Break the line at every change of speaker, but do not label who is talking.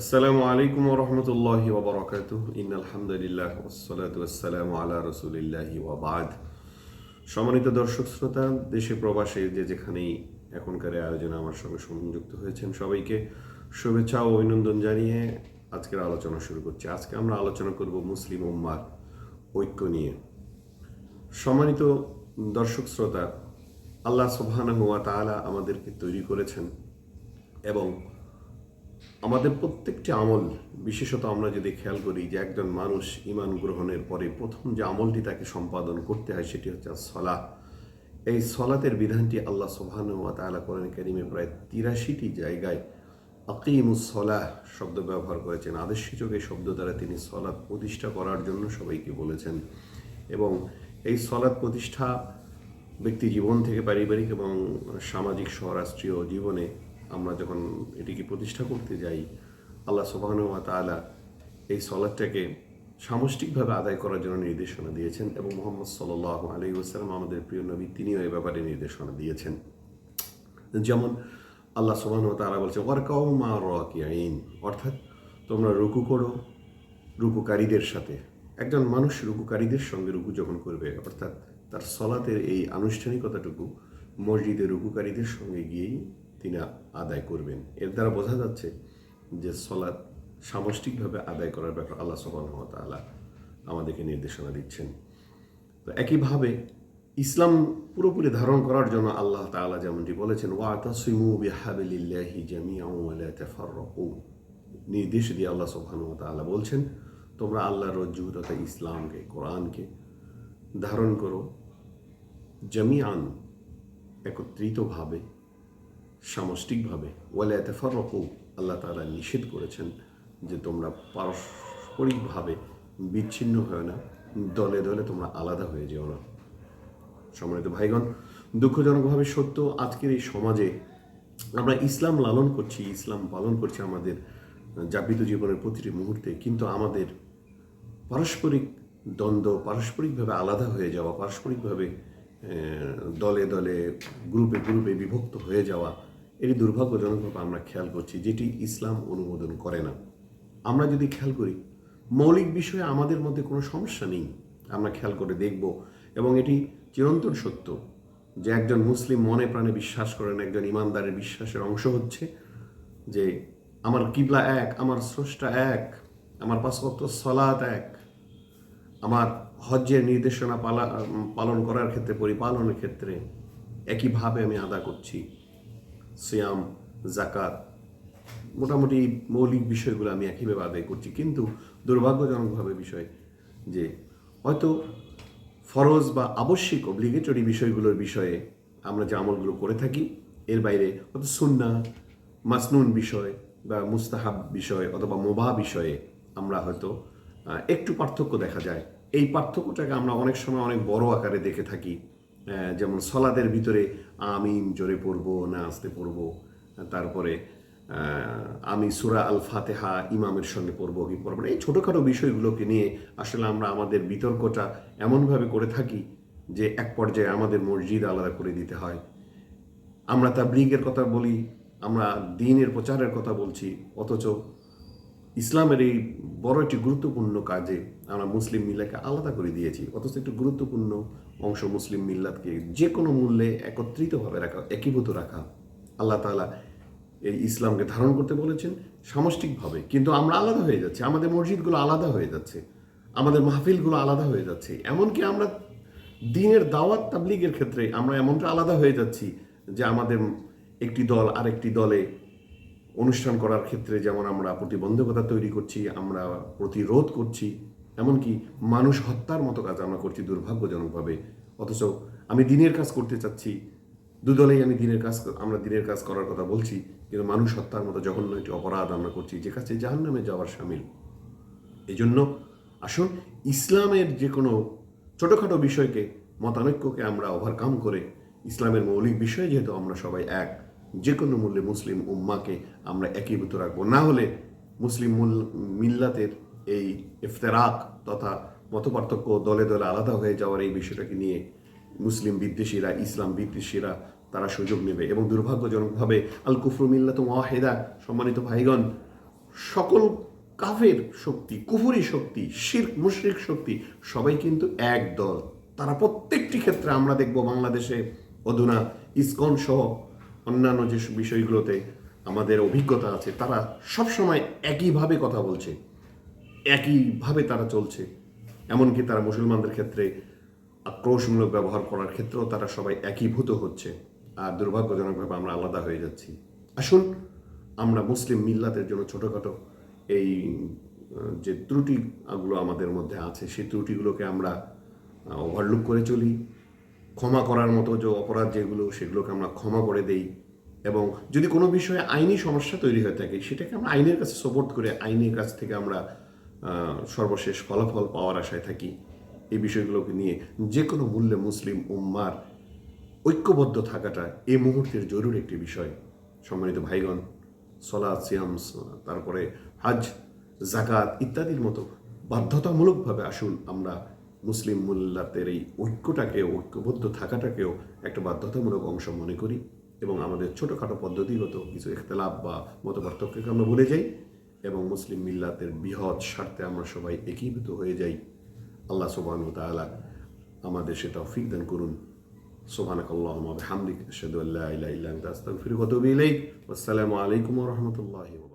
আসসালামু আলাইকুম রহমতুল্লাহি ওবরাকাত ইন আলহামদুলিল্লাহ ওসলাত ওয়াসালাম আলা রসুলিল্লাহি ওয়াবাদ সম্মানিত দর্শক শ্রোতা, দেশে প্রবাসে যে যেখানেই এখনকার আয়োজনে আমার সঙ্গে সংযুক্ত হয়েছেন সবাইকে শুভেচ্ছা ও অভিনন্দন জানিয়ে আজকের আলোচনা শুরু করছি। আজকে আমরা আলোচনা করব মুসলিম উম্মার ঐক্য নিয়ে। সম্মানিত দর্শক শ্রোতা, আল্লাহ সুবহানাহু ওয়া তাআলা আমাদেরকে তৈরি করেছেন এবং আমাদের প্রত্যেকটি আমল, বিশেষত আমরা যদি খেয়াল করি যে একজন মানুষ ইমান গ্রহণের পরে প্রথম যে আমলটি তাকে সম্পাদন করতে হয় সেটি হচ্ছে সলা এই সলাতের বিধানটি আল্লাহ সোহানু তালা করেন কারিমে প্রায় তিরাশিটি জায়গায় আকিমুসলাহ শব্দ ব্যবহার করেছেন। আদেশসূচক এই শব্দ দ্বারা তিনি সলাৎ প্রতিষ্ঠা করার জন্য সবাইকে বলেছেন এবং এই সলাৎ প্রতিষ্ঠা ব্যক্তি জীবন থেকে পারিবারিক এবং সামাজিক স্বরাষ্ট্রীয় জীবনে আমরা যখন এটিকে প্রতিষ্ঠা করতে যাই, আল্লাহ সুবাহানুয়া তালা এই সলাদটাকে সামষ্টিকভাবে আদায় করার জন্য নির্দেশনা দিয়েছেন এবং মোহাম্মদ সাল্লাহ আলী ওসালাম আমাদের প্রিয় নবী, তিনিও এ ব্যাপারে নির্দেশনা দিয়েছেন। যেমন আল্লাহ সুবাহানু তারা বলছে ওয়ারকাউ মা রাকিয়াইন অর্থাৎ তোমরা রুকু করো রুকুকারীদের সাথে। একজন মানুষ রুকুকারীদের সঙ্গে রুকু যখন করবে, অর্থাৎ তার সলাতের এই আনুষ্ঠানিকতাটুকু মসজিদে রুকুকারীদের সঙ্গে গিয়েই তিনি আদায় করবেন। এর দ্বারা বোঝা যাচ্ছে যে সলাৎ সামষ্টিকভাবে আদায় করার ব্যাপার আল্লাহ সুবাহ আমাদেরকে নির্দেশনা দিচ্ছেন। তো একইভাবে ইসলাম পুরোপুরি ধারণ করার জন্য আল্লাহ তাআলা যেমনটি বলেছেন নির্দেশ দিয়ে আল্লাহ সুবহানাহু ওয়া বলছেন, তোমরা আল্লাহর রজ্জু তথা ইসলামকে, কোরআনকে ধারণ করো জামিআন একত্রিতভাবে সামষ্টিকভাবে। ওয়ালে এতেফারকু আল্লাহ তালা নিষেধ করেছেন যে তোমরা পারস্পরিকভাবে বিচ্ছিন্ন হয় না, দলে দলে তোমরা আলাদা হয়ে যেও না। সম্মানিত ভাইগণ, দুঃখজনকভাবে সত্য, আজকের এই সমাজে আমরা ইসলাম লালন করছি, ইসলাম পালন করছি আমাদের যাপিত জীবনের প্রতিটি মুহূর্তে, কিন্তু আমাদের পারস্পরিক দ্বন্দ্ব, পারস্পরিকভাবে আলাদা হয়ে যাওয়া, পারস্পরিকভাবে দলে দলে, গ্রুপে গ্রুপে বিভক্ত হয়ে যাওয়া এটি দুর্ভাগ্যজনকভাবে আমরা খেয়াল করছি, যেটি ইসলাম অনুমোদন করে না। আমরা যদি খেয়াল করি, মৌলিক বিষয়ে আমাদের মধ্যে কোনো সমস্যা নেই। আমরা খেয়াল করে দেখব এবং এটি চিরন্তন সত্য যে একজন মুসলিম মনে প্রাণে বিশ্বাস করেন, একজন ইমানদারের বিশ্বাসের অংশ হচ্ছে যে আমার কিবলা এক, আমার স্রষ্টা এক, আমার পাশবক্ত সলাত এক, আমার হজ্জের নির্দেশনা পালা পালন করার ক্ষেত্রে, পরিপালনের ক্ষেত্রে একইভাবে আমি আদা করছি। সিয়াম জাকাত মোটামুটি মৌলিক বিষয়গুলো আমি একইভাবে আদায় করছি। কিন্তু দুর্ভাগ্যজনকভাবে বিষয় যে, হয়তো ফরজ বা আবশ্যিক অব্লিগেটরি বিষয়গুলোর বিষয়ে আমরা যে আমলগুলো করে থাকি, এর বাইরে হয়তো সুন্না, মাসনুন বিষয় বা মুস্তাহাব বিষয় অথবা মোবা বিষয়ে আমরা হয়তো একটু পার্থক্য দেখা যায়। এই পার্থক্যটাকে আমরা অনেক সময় অনেক বড় আকারে দেখে থাকি যেমন সলাদের ভিতরে আমি জোরে পড়ব, না আসতে পড়ব। তারপরে আমি সুরা আল ফাতেহা ইমামের সঙ্গে পড়ব, কি পড়ব না। এই ছোটোখাটো বিষয়গুলোকে নিয়ে আসলে আমরা আমাদের বিতর্কটা এমনভাবে করে থাকি যে এক পর্যায়ে আমাদের মসজিদ আলাদা করে দিতে হয়। আমরা তা তাবলিগের কথা বলি, আমরা দিনের প্রচারের কথা বলছি, অথচ ইসলামের এই বড় একটি গুরুত্বপূর্ণ কাজে আমরা মুসলিম মিল্লাকে আলাদা করে দিয়েছি। অথচ একটি গুরুত্বপূর্ণ অংশ মুসলিম মিল্লাতকে যে কোনো মূল্যে একত্রিতভাবে রাখা, একীভূত রাখা। আল্লাহ তালা এই ইসলামকে ধারণ করতে বলেছেন সামষ্টিকভাবে। কিন্তু আমরা আলাদা হয়ে যাচ্ছি। আমাদের মসজিদগুলো আলাদা হয়ে যাচ্ছে। আমাদের মাহফিলগুলো আলাদা হয়ে যাচ্ছে। এমনকি আমরা দিনের দাওয়াত তাবলিগের ক্ষেত্রে আমরা এমনটা আলাদা হয়ে যাচ্ছি যে আমাদের একটি দল আরেকটি দলে অনুষ্ঠান করার ক্ষেত্রে যেমন আমরা প্রতিবন্ধকতা তৈরি করছি, আমরা প্রতিরোধ করছি, এমনকি মানুষ হত্যার মতো কাজ আমরা করছি দুর্ভাগ্যজনকভাবে। অথচ আমি দিনের কাজ করতে চাচ্ছি দুদলেই আমি দিনের কাজ, আমরা দিনের কাজ করার কথা বলছি, কিন্তু মানুষ হত্যার মতো জঘন্য একটি অপরাধ আমরা করছি, যে কাছে জাহান নামে যাওয়ার সামিল। এই জন্য আসুন ইসলামের যে কোনো ছোটোখাটো বিষয়কে, মতানৈক্যকে আমরা ওভারকাম করে, ইসলামের মৌলিক বিষয় যেহেতু আমরা সবাই এক যে কোনো মূল্যে মুসলিম উম্মাকে আমরা একীভূত রাখব। না হলে মুসলিম মিল্লাতের এই ইফতেরাক তথা মতপার্থক্য দলে দলে আলাদা হয়ে যাওয়ার এই বিষয়টাকে নিয়ে মুসলিম বিদ্বেষীরা, ইসলাম বিদ্বেষীরা তারা সুযোগ নেবে এবং দুর্ভাগ্যজনকভাবে আল কুফরু মিল্লাত ওয়াহেদা, সম্মানিত ভাইগণ, সকল কাফের শক্তি, কুফুরি শক্তি শির মুশরিক শক্তি সবাই কিন্তু এক দল। তারা প্রত্যেকটি ক্ষেত্রে আমরা দেখব বাংলাদেশে অধুনা ইসকন সহ অন্যান্য যে বিষয়গুলোতে আমাদের অভিজ্ঞতা আছে, তারা সবসময় একইভাবে কথা বলছে। একইভাবে তারা চলছে। এমনকি তারা মুসলমানদের ক্ষেত্রে আক্রোশমূলক ব্যবহার করার ক্ষেত্রেও তারা সবাই একীভূত হচ্ছে। আর দুর্ভাগ্যজনকভাবে আমরা আলাদা হয়ে যাচ্ছি। আসুন, আমরা মুসলিম মিল্লাতের জন্য ছোটোখাটো এই যে ত্রুটিগুলো আমাদের মধ্যে আছে, সেই ত্রুটিগুলোকে আমরা ওভারলুক করে চলি। ক্ষমা করার মতো যে অপরাধ যেগুলো, সেগুলোকে আমরা ক্ষমা করে দেই। এবং যদি কোনো বিষয়ে আইনি সমস্যা তৈরি হয়ে থাকে, সেটাকে আমরা আইনের কাছে সাপোর্ট করে আইনের কাছ থেকে আমরা সর্বশেষ ফলাফল পাওয়ার আশায় থাকি। এই বিষয়গুলোকে নিয়ে যে কোনো মূল্যে মুসলিম উম্মার ঐক্যবদ্ধ থাকাটা এই মুহূর্তের জরুরি একটি বিষয়। সম্মানিত ভাইগণ সলা সিয়াম তারপরে হাজ জাকাত ইত্যাদির মতো বাধ্যতামূলকভাবে আসুন আমরা মুসলিম মোল্লাতের এই ঐক্যটাকে ঐক্যবদ্ধ থাকাটাকেও একটা বাধ্যতামূলক অংশ মনে করি এবং আমাদের ছোটোখাটো পদ্ধতিগত কিছু এখতলাফ বা মত পার্থক্যকে আমরা ভুলে যাই এবং মুসলিম মিল্লাতের বৃহৎ স্বার্থে আমরা সবাই একীভূত হয়ে যাই। আল্লাহ সোহান তালা আমাদের সেটা ফিকদান করুন। সোহানক হামদিক আসাদুল্লাহ ইলাহ ইল্লাহ ফিরগত বিলাই আসসালামু আলাইকুম রহমতুল্লাহ